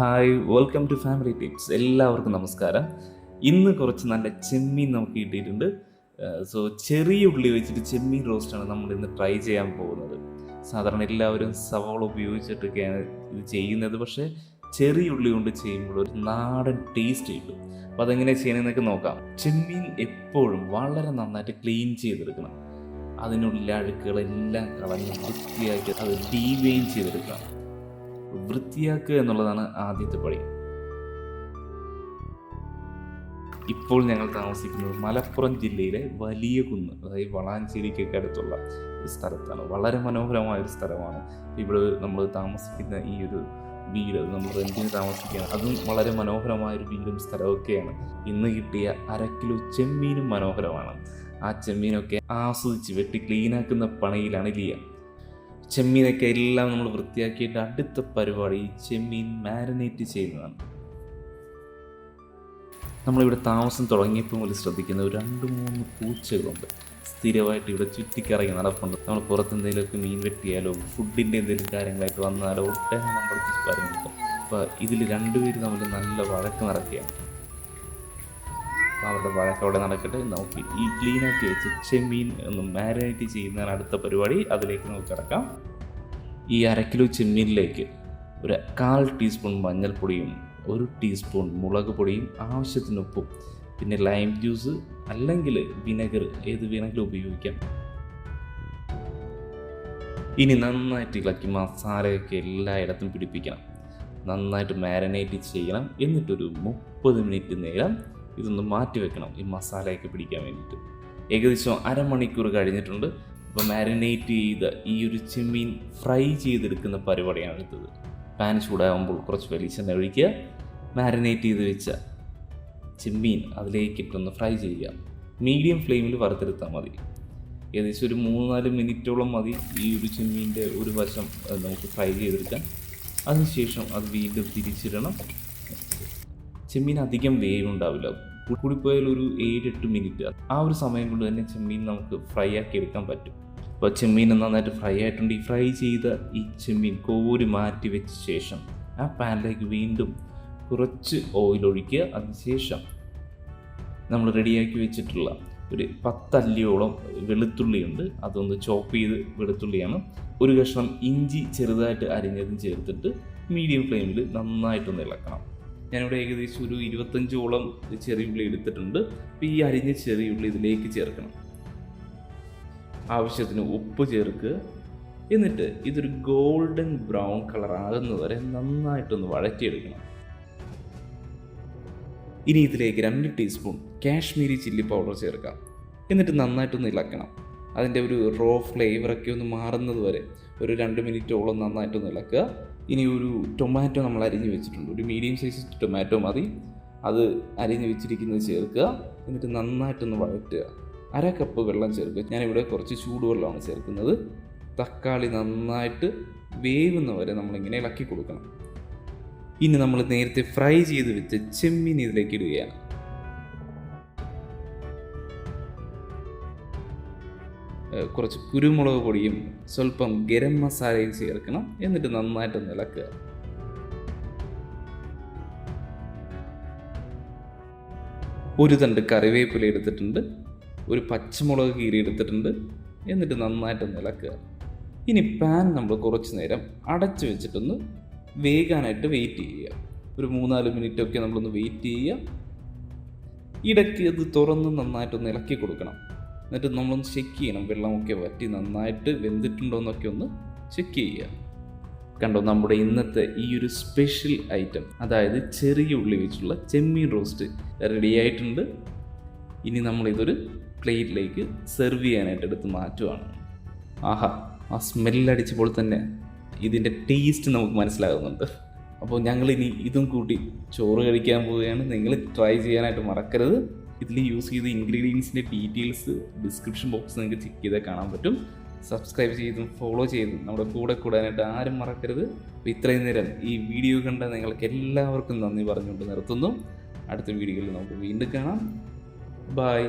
Hi welcome to family tips എല്ലാവർക്കും നമസ്കാരം. ഇന്ന് കുറച്ച് നല്ല ചെമ്മീൻ നമുക്ക് കിട്ടിയിട്ടുണ്ട്. സോ ചെറിയ ഉള്ളി വെച്ചിട്ട് ചെമ്മീൻ റോസ്റ്റാണ് നമ്മൾ ഇന്ന് ട്രൈ ചെയ്യാൻ പോകുന്നത്. സാധാരണ എല്ലാവരും സവാള ഉപയോഗിച്ചിട്ടൊക്കെയാണ് ഇത് ചെയ്യുന്നത്. പക്ഷേ ചെറിയ ഉള്ളി കൊണ്ട് ചെയ്യുമ്പോൾ ഒരു നാടൻ ടേസ്റ്റ് കിട്ടും. അപ്പോൾ അതെങ്ങനെ ചെയ്യണമെന്നൊക്കെ നോക്കാം. ചെമ്മീൻ എപ്പോഴും വളരെ നന്നായിട്ട് ക്ലീൻ ചെയ്തെടുക്കണം. അതിനുള്ള അഴുക്കുകളെല്ലാം കളഞ്ഞ് വൃത്തിയാക്കി അത് ഡീവെയിൻ ചെയ്തെടുക്കണം. വൃത്തിയാക്കുക എന്നുള്ളതാണ് ആദ്യത്തെ പടി. ഇപ്പോൾ ഞങ്ങൾ താമസിക്കുന്നത് മലപ്പുറം ജില്ലയിലെ വലിയ കുന്ന് അതായത് വളാഞ്ചേരിക്കൊക്കെ അടുത്തുള്ള ഒരു സ്ഥലത്താണ്. വളരെ മനോഹരമായ ഒരു സ്ഥലമാണ്. ഇവിടെ നമ്മൾ താമസിക്കുന്ന ഈ ഒരു വീട് നമ്മൾ റെന്റിന് താമസിക്കുകയാണ്. അതും വളരെ മനോഹരമായ ഒരു വീടും സ്ഥലമൊക്കെയാണ് ഇന്ന് കിട്ടിയ അര കിലോ ചെമ്മീനും മനോഹരമാണ്. ആ ചെമ്മീനൊക്കെ ആസ്വദിച്ച് വെട്ടി ക്ലീനാക്കുന്ന പണിയിലാണ് ലിയ. ചെമ്മീനൊക്കെ എല്ലാം നമ്മൾ വൃത്തിയാക്കിയിട്ട് അടുത്ത പരിപാടി ചെമ്മീൻ മാരിനേറ്റ് ചെയ്യുന്നതാണ്. നമ്മളിവിടെ താമസം തുടങ്ങിയപ്പോൾ മുതൽ ശ്രദ്ധിക്കുന്ന ഒരു രണ്ട് മൂന്ന് പൂച്ചകളുണ്ട്. സ്ഥിരമായിട്ട് ഇവിടെ ചുറ്റിക്കറങ്ങി നടപ്പുണ്ട്. നമ്മൾ പുറത്ത് എന്തെങ്കിലുമൊക്കെ മീൻ വെട്ടിയാലോ ഫുഡിന്റെ എന്തെങ്കിലും കാര്യങ്ങളായിട്ട് വന്നാലോ ഒട്ടേ നമ്മൾ പറഞ്ഞിട്ടുണ്ട് അപ്പോൾ ഇതിൽ രണ്ടുപേരും തമ്മിൽ നല്ല വഴക്ക് നടക്കുകയാണ്. അപ്പോൾ അവരുടെ വഴക്ക് അവിടെ നടക്കട്ടെ നമുക്ക് ഈ ക്ലീനാക്കി വെച്ച് ചെമ്മീൻ ഒന്ന് മാരിനേറ്റ് ചെയ്യുന്നതാണ് അടുത്ത പരിപാടി. അതിലേക്ക് നമുക്ക് കിടക്കാം. ഈ അരക്കിലോ കിലോ ചെമ്മീനിലേക്ക് ഒരു കാൽ ടീസ്പൂൺ മഞ്ഞൾപ്പൊടിയും ഒരു ടീസ്പൂൺ മുളക് പൊടിയും ആവശ്യത്തിന് ഉപ്പും പിന്നെ ലൈം ജ്യൂസ് അല്ലെങ്കിൽ വിനെഗർ ഏത് വിനെഗർ ഉപയോഗിക്കാം. ഇനി നന്നായിട്ട് ഇളക്കി മസാലയൊക്കെ എല്ലായിടത്തും പിടിപ്പിക്കണം. നന്നായിട്ട് മാരിനേറ്റ് ചെയ്യണം. എന്നിട്ടൊരു മുപ്പത് മിനിറ്റ് നേരം ഇതൊന്ന് മാറ്റി വെക്കണം ഈ മസാലയൊക്കെ പിടിക്കാൻ വേണ്ടിയിട്ട്. ഏകദേശം അരമണിക്കൂർ കഴിഞ്ഞിട്ടുണ്ട്. അപ്പോൾ മാരിനേറ്റ് ചെയ്ത ഈ ഒരു ചെമ്മീൻ ഫ്രൈ ചെയ്തെടുക്കുന്ന പരിപാടിയാണ് എടുത്തത് പാൻ ചൂടാകുമ്പോൾ കുറച്ച് വെളിച്ചെണ്ണ ഒഴിക്കുക. മാരിനേറ്റ് ചെയ്ത് വെച്ച ചെമ്മീൻ അതിലേക്ക് ഇട്ടൊന്ന് ഫ്രൈ ചെയ്യുക. മീഡിയം ഫ്ലെയിമിൽ വറുത്തെടുത്താൽ മതി. ഏകദേശം ഒരു മൂന്ന് നാല് മിനിറ്റോളം മതി ഈ ഒരു ചെമ്മീന്റെ ഒരു വശം നമുക്ക് ഫ്രൈ ചെയ്തെടുക്കാൻ. അതിനുശേഷം അത് വീണ്ടും തിരിച്ചിടണം. ചെമ്മീൻ അധികം വേവ് ഉണ്ടാവില്ല കൂടിപ്പോയാൽ ഒരു ഏഴ് എട്ട് മിനിറ്റ്. ആ ഒരു സമയം കൊണ്ട് തന്നെ ചെമ്മീൻ നമുക്ക് ഫ്രൈ ആക്കി എടുക്കാൻ പറ്റും. അപ്പോൾ ചെമ്മീൻ നന്നായിട്ട് ഫ്രൈ ആയിട്ടുണ്ട്. ഈ ഫ്രൈ ചെയ്ത ഈ ചെമ്മീൻ കോരി മാറ്റി വെച്ച ശേഷം ആ പാനിലേക്ക് വീണ്ടും കുറച്ച് ഓയിൽ ഒഴിക്കുക. അതിനുശേഷം നമ്മൾ റെഡിയാക്കി വെച്ചിട്ടുള്ള ഒരു പത്തല്ലിയോളം വെളുത്തുള്ളിയുണ്ട് അതൊന്ന് ചോപ്പ് ചെയ്ത് വെളുത്തുള്ളിയാണ്. ഒരു കഷ്ണം ഇഞ്ചി ചെറുതായിട്ട് അരിഞ്ഞതും ചേർത്തിട്ട് മീഡിയം ഫ്ലെയിമിൽ നന്നായിട്ടൊന്ന് ഇളക്കണം. ഞാനിവിടെ ഏകദേശം ഒരു ഇരുപത്തഞ്ചോളം ചെറിയുള്ളി എടുത്തിട്ടുണ്ട്. അപ്പോൾ ഈ അരിഞ്ഞ ചെറിയുള്ളി ഇതിലേക്ക് ചേർക്കണം. ആവശ്യത്തിന് ഉപ്പ് ചേർക്കുക. എന്നിട്ട് ഇതൊരു ഗോൾഡൻ ബ്രൗൺ കളർ ആകുന്നതുവരെ നന്നായിട്ടൊന്ന് വഴറ്റിയെടുക്കണം. ഇനി ഇതിലേക്ക് രണ്ട് ടീസ്പൂൺ കാശ്മീരി ചില്ലി പൗഡർ ചേർക്കാം. എന്നിട്ട് നന്നായിട്ടൊന്ന് ഇളക്കണം. അതിന്റെ ഒരു റോ ഫ്ലേവറൊക്കെ ഒന്ന് മാറുന്നത് വരെ ഒരു രണ്ട് മിനിറ്റോളം നന്നായിട്ടൊന്ന് ഇളക്കുക. ഇനി ഒരു ടൊമാറ്റോ നമ്മൾ അരിഞ്ഞ് വെച്ചിട്ടുണ്ട്. ഒരു മീഡിയം സൈസ് ടൊമാറ്റോ മതി. അത് അരിഞ്ഞ് വെച്ചിരിക്കുന്നത് ചേർക്കുക. എന്നിട്ട് നന്നായിട്ടൊന്ന് വഴറ്റുക. അര കപ്പ് വെള്ളം ചേർക്കുക. ഞാനിവിടെ കുറച്ച് ചൂടുവെള്ളമാണ് ചേർക്കുന്നത്. തക്കാളി നന്നായിട്ട് വേവുന്ന വരെ നമ്മളിങ്ങനെ ഇളക്കി കൊടുക്കണം. ഇനി നമ്മൾ നേരത്തെ ഫ്രൈ ചെയ്ത് വെച്ച ചെമ്മീൻ ഇതിലേക്ക് ഇടുകയാണ്. കുറച്ച് കുരുമുളക് പൊടിയും സ്വല്പം ഗരം മസാലയും ചേർക്കണം. എന്നിട്ട് നന്നായിട്ട് ഇളക്കുക ഒരു തണ്ട് കറിവേപ്പില എടുത്തിട്ടുണ്ട്. ഒരു പച്ചമുളക് കീറി എടുത്തിട്ടുണ്ട്. എന്നിട്ട് നന്നായിട്ട് ഇളക്കുക ഇനി പാൻ നമ്മൾ കുറച്ച് നേരം അടച്ചു വെച്ചിട്ടൊന്ന് വേകാനായിട്ട് വെയിറ്റ് ചെയ്യുക. ഒരു മൂന്നാൽ മിനിറ്റ് ഒക്കെ നമ്മളൊന്ന് വെയിറ്റ് ചെയ്യുക. ഇടയ്ക്ക് അത് തുറന്ന് നന്നായിട്ടൊന്ന് ഇളക്കി കൊടുക്കണം. എന്നിട്ട് നമ്മളൊന്ന് ചെക്ക് ചെയ്യണം. വെള്ളമൊക്കെ വറ്റി നന്നായിട്ട് വെന്തിട്ടുണ്ടോ എന്നൊക്കെ ഒന്ന് ചെക്ക് ചെയ്യുക. കണ്ടോ നമ്മുടെ ഇന്നത്തെ ഈ ഒരു സ്പെഷ്യൽ ഐറ്റം അതായത് ചെറിയ ഉള്ളി വെച്ചുള്ള ചെമ്മീൻ റോസ്റ്റ് റെഡി ആയിട്ടുണ്ട്. ഇനി നമ്മളിതൊരു പ്ലേറ്റിലേക്ക് സെർവ് ചെയ്യാനായിട്ട് എടുത്ത് മാറ്റുവാണ്. ആഹാ ആ സ്മെല്ലടിച്ചപ്പോൾ തന്നെ ഇതിന്റെ ടേസ്റ്റ് നമുക്ക് മനസ്സിലാകുന്നുണ്ട്. അപ്പോൾ ഞങ്ങളിനി ഇതും കൂട്ടി ചോറ് കഴിക്കാൻ പോവുകയാണ്. നിങ്ങൾ ട്രൈ ചെയ്യാനായിട്ട് മറക്കരുത്. ഇതിൽ യൂസ് ചെയ്ത ഇൻഗ്രീഡിയൻസിന്റെ ഡീറ്റെയിൽസ് ഡിസ്ക്രിപ്ഷൻ ബോക്സ് നിങ്ങൾക്ക് ചെക്ക് ചെയ്താൽ കാണാൻ പറ്റും. സബ്സ്ക്രൈബ് ചെയ്തും ഫോളോ ചെയ്തും നമ്മുടെ കൂടെ കൂടാനായിട്ട് ആരും മറക്കരുത്. അപ്പോൾ ഇത്രയും നേരം ഈ വീഡിയോ കണ്ട നിങ്ങൾക്ക് എല്ലാവർക്കും നന്ദി പറഞ്ഞുകൊണ്ട് നിർത്തുന്നു. അടുത്ത വീഡിയോയിൽ നമുക്ക് വീണ്ടും കാണാം. ബൈ